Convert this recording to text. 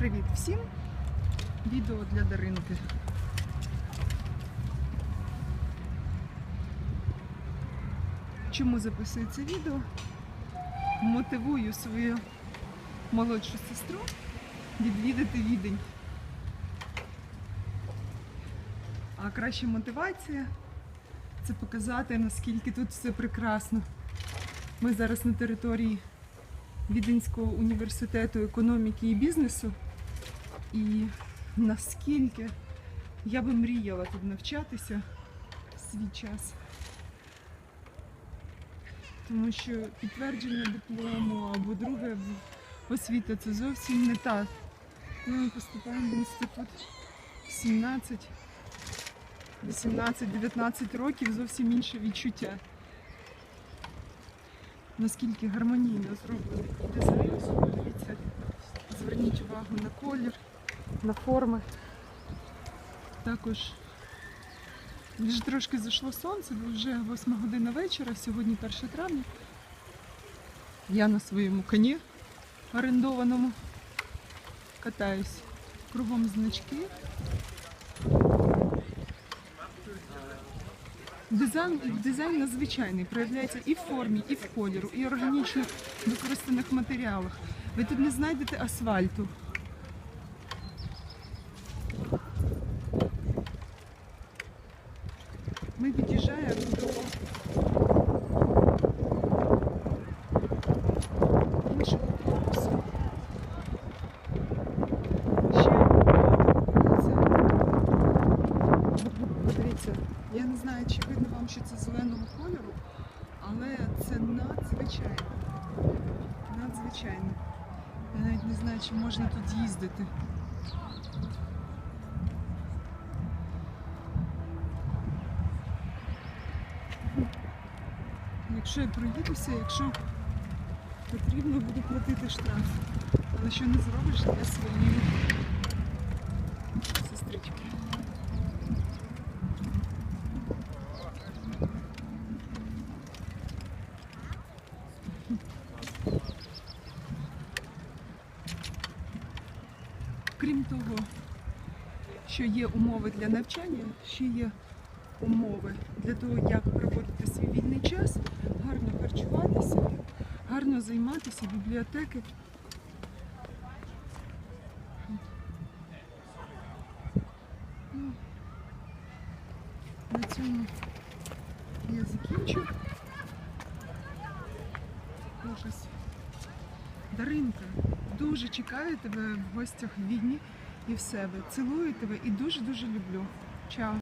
Привіт всім! Відео для Даринки. Чому записую це відео? Мотивую свою молодшу сестру відвідати відень. А краща мотивація це показати, наскільки тут все прекрасно. Ми зараз на території Віденського університету економіки і бізнесу. І наскільки я би мріяла тут навчатися в свій час. Тому що підтвердження диплому або друге освіта це зовсім не та. Коли ми поступаємо в інститут 17, 18-19 років зовсім інше відчуття. Наскільки гармонійно зроблений дизайн. Зверніть увагу на колір, на форми. Також вже трошки зайшло сонце, вже 8 година вечора, сьогодні 1 травня. Я на своєму коні орендованому катаюсь. Кругом значки. Дизайн, дизайн надзвичайний, проявляється і в формі, і в кольору, і органічно використаних матеріалах. Ви тут не знайдете асфальту. Ми під'їжджаємо до іншого корпусу. Ще це Подивіться, я не знаю, чи видно вам, що це зеленого кольору, але це надзвичайно. Надзвичайно. Я навіть не знаю, чи можна тут їздити. Якщо я проїдуся, якщо потрібно, буду платити штраф. Але що не зробиш для своєї Крім того, що є умови для навчання, ще є умови для того, як проводити свій вільний час, гарно харчуватися, гарно займатися, бібліотеки. Ну, На цьому я закінчу. Показ. Даринка, дуже чекаю тебе в гостях в Відні і в себе. Цілую тебе і дуже-дуже люблю. Чао.